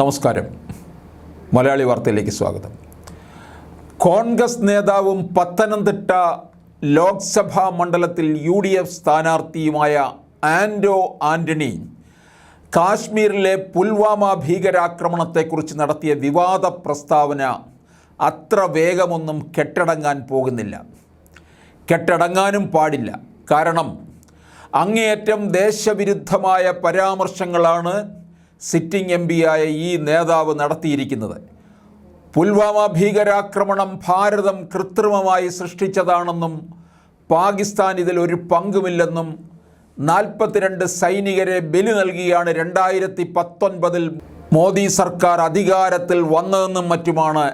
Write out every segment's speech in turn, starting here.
നമസ്കാരം. മലയാളി വാർത്തയിലേക്ക് സ്വാഗതം. കോൺഗ്രസ് നേതാവും പത്തനംതിട്ട ലോക്സഭാ മണ്ഡലത്തിൽ യു ഡി എഫ് സ്ഥാനാർത്ഥിയുമായ ആൻഡോ ആന്റണി കാശ്മീരിലെ പുൽവാമ ഭീകരാക്രമണത്തെക്കുറിച്ച് നടത്തിയ വിവാദ പ്രസ്താവന അത്ര വേഗമൊന്നും കെട്ടടങ്ങാൻ പോകുന്നില്ല. കെട്ടടങ്ങാനും പാടില്ല. കാരണം അങ്ങേയറ്റം ദേശവിരുദ്ധമായ പരാമർശങ്ങളാണ് സിറ്റിംഗ് എം പിയായ ഈ നേതാവ് നടത്തിയിരിക്കുന്നത്. പുൽവാമ ഭീകരാക്രമണം ഭാരതം കൃത്രിമമായി സൃഷ്ടിച്ചതാണെന്നും പാകിസ്ഥാൻ ഇതിൽ ഒരു പങ്കുമില്ലെന്നും നാൽപ്പത്തിരണ്ട് സൈനികരെ ബലി നൽകിയാണ് രണ്ടായിരത്തി പത്തൊൻപതിൽ മോദി സർക്കാർ അധികാരത്തിൽ വന്നതെന്നും മറ്റുമാണ്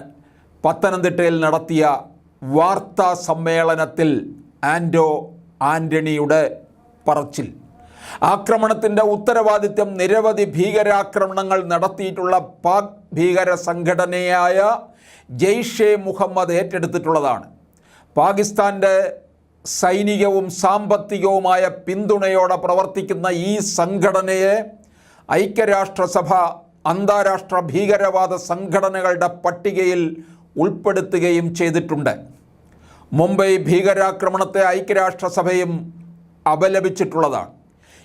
പത്തനംതിട്ടയിൽ നടത്തിയ വാർത്താ സമ്മേളനത്തിൽ ആൻഡോ ആന്റണിയുടെ പറച്ചിൽ. ആക്രമണത്തിന്റെ ഉത്തരവാദിത്വം നിരവധി ഭീകരാക്രമണങ്ങൾ നടത്തിയിട്ടുള്ള പാക് ഭീകര സംഘടനയായ ജെയ്ഷെ മുഹമ്മദ് ഏറ്റെടുത്തിട്ടുള്ളതാണ്. പാകിസ്ഥാന്റെ സൈനികവും സാമ്പത്തികവുമായ പിന്തുണയോടെ പ്രവർത്തിക്കുന്ന ഈ സംഘടനയെ ഐക്യരാഷ്ട്രസഭ അന്താരാഷ്ട്ര ഭീകരവാദ സംഘടനകളുടെ പട്ടികയിൽ ഉൾപ്പെടുത്തുകയും ചെയ്തിട്ടുണ്ട്. മുംബൈ ഭീകരാക്രമണത്തെ ഐക്യരാഷ്ട്രസഭയും അപലപിച്ചിട്ടുള്ളതാണ്.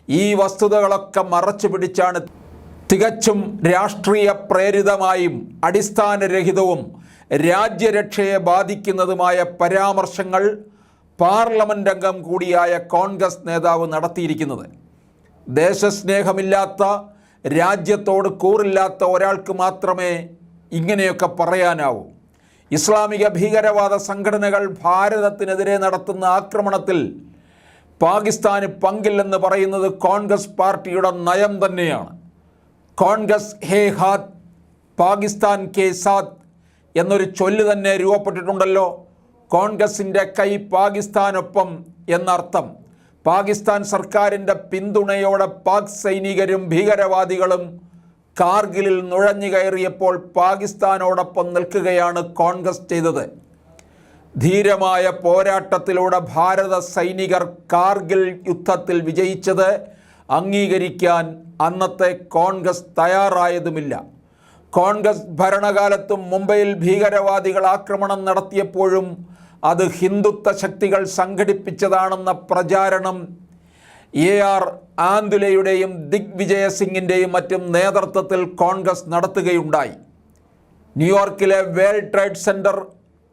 ഈ വസ്തുതകളൊക്കെ മറച്ചു പിടിച്ചാണ് തികച്ചും രാഷ്ട്രീയ പ്രേരിതമായും അടിസ്ഥാനരഹിതവും രാജ്യരക്ഷയെ ബാധിക്കുന്നതുമായ പരാമർശങ്ങൾ പാർലമെന്റ് അംഗം കൂടിയായ കോൺഗ്രസ് നേതാവ് നടത്തിയിരിക്കുന്നത്. ദേശസ്നേഹമില്ലാത്ത രാജ്യത്തോട് കൂറില്ലാത്ത ഒരാൾക്ക് മാത്രമേ ഇങ്ങനെയൊക്കെ പറയാനാവൂ. ഇസ്ലാമിക ഭീകരവാദ സംഘടനകൾ ഭാരതത്തിനെതിരെ നടത്തുന്ന ആക്രമണത്തിൽ പാകിസ്ഥാന് പങ്കില്ലെന്ന് പറയുന്നത് കോൺഗ്രസ് പാർട്ടിയുടെ നയം തന്നെയാണ്. കോൺഗ്രസ് ഹേ ഹാത്ത് പാകിസ്ഥാൻ കെ സാത്ത് എന്നൊരു ചൊല്ല് തന്നെ രൂപപ്പെട്ടിട്ടുണ്ടല്ലോ. കോൺഗ്രസിന്റെ കൈ പാകിസ്ഥാനൊപ്പം എന്നർത്ഥം. പാകിസ്ഥാൻ സർക്കാരിന്റെ പിന്തുണയോടെ പാക് സൈനികരും ഭീകരവാദികളും കാർഗിലിൽ നുഴഞ്ഞു കയറിയപ്പോൾ പാകിസ്ഥാനോടൊപ്പം നിൽക്കുകയാണ് കോൺഗ്രസ് ചെയ്തത്. ധീരമായ പോരാട്ടത്തിലൂടെ ഭാരത സൈനികർ കാർഗിൽ യുദ്ധത്തിൽ വിജയിച്ചത് അംഗീകരിക്കാൻ അന്നത്തെ കോൺഗ്രസ് തയ്യാറായതുമില്ല. കോൺഗ്രസ് ഭരണകാലത്തും മുംബൈയിൽ ഭീകരവാദികൾ ആക്രമണം നടത്തിയപ്പോഴും അത് ഹിന്ദുത്വ ശക്തികൾ സംഘടിപ്പിച്ചതാണെന്ന പ്രചാരണം എ ആർ ആന്തുലയുടെയും ദിഗ്വിജയ സിംഗിന്റെയും മറ്റും നേതൃത്വത്തിൽ കോൺഗ്രസ് നടത്തുകയുണ്ടായി. ന്യൂയോർക്കിലെ world trade centre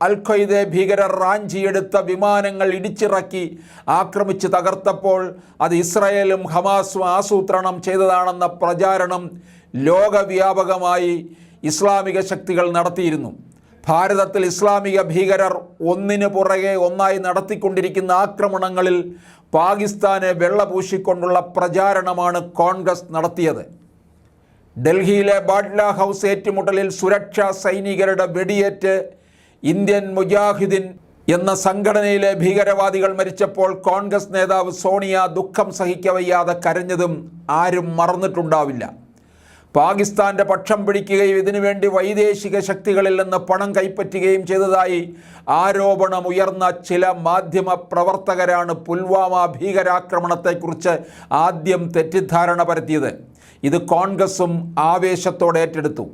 al Qaeda ഭീകരർ റാഞ്ചിയെടുത്ത വിമാനങ്ങൾ ഇടിച്ചിറക്കി ആക്രമിച്ച് തകർത്തപ്പോൾ അത് ഇസ്രയേലും ഹമാസും ആസൂത്രണം ചെയ്തതാണെന്ന പ്രചാരണം ലോകവ്യാപകമായി ഇസ്ലാമിക ശക്തികൾ നടത്തിയിരുന്നു. ഭാരതത്തിൽ ഇസ്ലാമിക ഭീകരർ ഒന്നിനു പുറകെ ഒന്നായി നടത്തിക്കൊണ്ടിരിക്കുന്ന ആക്രമണങ്ങളിൽ പാകിസ്ഥാനെ വെള്ളപൂശിക്കൊണ്ടുള്ള പ്രചാരണമാണ് കോൺഗ്രസ് നടത്തിയത്. ഡൽഹിയിലെ ബാഡ്ല ഹൗസ് ഏറ്റുമുട്ടലിൽ സുരക്ഷാ സൈനികരുടെ വെടിയേറ്റ് ഇന്ത്യൻ മുജാഹിദിൻ എന്ന സംഘടനയിലെ ഭീകരവാദികൾ മരിച്ചപ്പോൾ കോൺഗ്രസ് നേതാവ് സോണിയ ദുഃഖം സഹിക്കവയ്യാതെ കരഞ്ഞതും ആരും മറന്നിട്ടുണ്ടാവില്ല. പാകിസ്ഥാന്റെ പക്ഷം പിടിക്കുകയും ഇതിനുവേണ്ടി വൈദേശിക ശക്തികളിൽ നിന്ന് പണം കൈപ്പറ്റുകയും ചെയ്തതായി ആരോപണം ഉയർന്ന ചില മാധ്യമ പ്രവർത്തകരാണ് പുൽവാമ ഭീകരാക്രമണത്തെക്കുറിച്ച് ആദ്യം തെറ്റിദ്ധാരണ പരത്തിയത്. ഇത് കോൺഗ്രസും ആവേശത്തോടെ ഏറ്റെടുത്തു.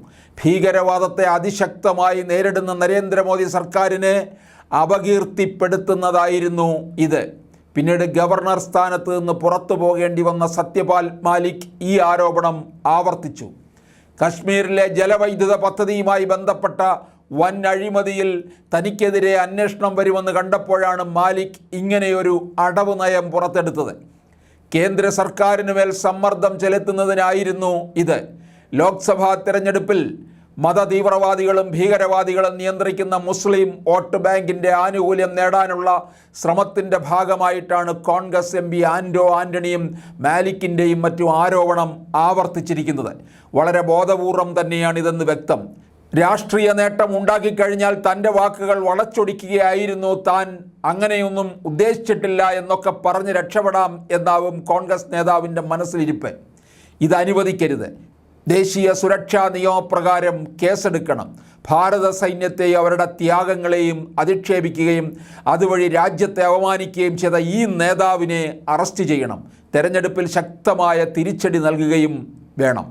ഭീകരവാദത്തെ അതിശക്തമായി നേരിടുന്ന നരേന്ദ്രമോദി സർക്കാരിനെ അപകീർത്തിപ്പെടുത്തുന്നതായിരുന്നു ഇത്. പിന്നീട് ഗവർണർ സ്ഥാനത്ത് നിന്ന് പുറത്തു പോകേണ്ടി വന്ന സത്യപാൽ മാലിക് ഈ ആരോപണം ആവർത്തിച്ചു. കശ്മീരിലെ ജലവൈദ്യുത പദ്ധതിയുമായി ബന്ധപ്പെട്ട വൻ അഴിമതിയിൽ തനിക്കെതിരെ അന്വേഷണം വരുമെന്ന് കണ്ടപ്പോഴാണ് മാലിക് ഇങ്ങനെയൊരു അടവ് നയം പുറത്തെടുത്തത്. കേന്ദ്ര സർക്കാരിന് മേൽ സമ്മർദ്ദം ചെലുത്തുന്നതിനായിരുന്നു ഇത്. ലോക്സഭാ തെരഞ്ഞെടുപ്പിൽ മതതീവ്രവാദികളും ഭീകരവാദികളും നിയന്ത്രിക്കുന്ന മുസ്ലിം വോട്ട് ബാങ്കിന്റെ ആനുകൂല്യം നേടാനുള്ള ശ്രമത്തിന്റെ ഭാഗമായിട്ടാണ് കോൺഗ്രസ് എം പി ആൻഡോ ആന്റണിയും മാലിക്കിന്റെയും മറ്റും ആരോപണം ആവർത്തിച്ചിരിക്കുന്നത്. വളരെ ബോധപൂർവം തന്നെയാണ് ഇതെന്ന് വ്യക്തം. രാഷ്ട്രീയ നേട്ടം ഉണ്ടാക്കിക്കഴിഞ്ഞാൽ തന്റെ വാക്കുകൾ വളച്ചൊടിക്കുകയായിരുന്നു താൻ. അങ്ങനെയൊന്നും ഉദ്ദേശിച്ചിട്ടില്ല എന്നൊക്കെ പറഞ്ഞ് രക്ഷപ്പെടാം എന്നാവും കോൺഗ്രസ് നേതാവിന്റെ മനസ്സിലിരിപ്പ്. ഇത് അനുവദിക്കരുത്. ദേശീയ സുരക്ഷാ നിയമപ്രകാരം കേസെടുക്കണം. ഭാരത സൈന്യത്തെ അവരുടെ ത്യാഗങ്ങളെയും അധിക്ഷേപിക്കുകയും അതുവഴി രാജ്യത്തെ അവമാനിക്കുകയും ചെയ്ത ഈ നേതാവിനെ അറസ്റ്റ് ചെയ്യണം. തെരഞ്ഞെടുപ്പിൽ ശക്തമായ തിരിച്ചടി നൽകുകയും വേണം.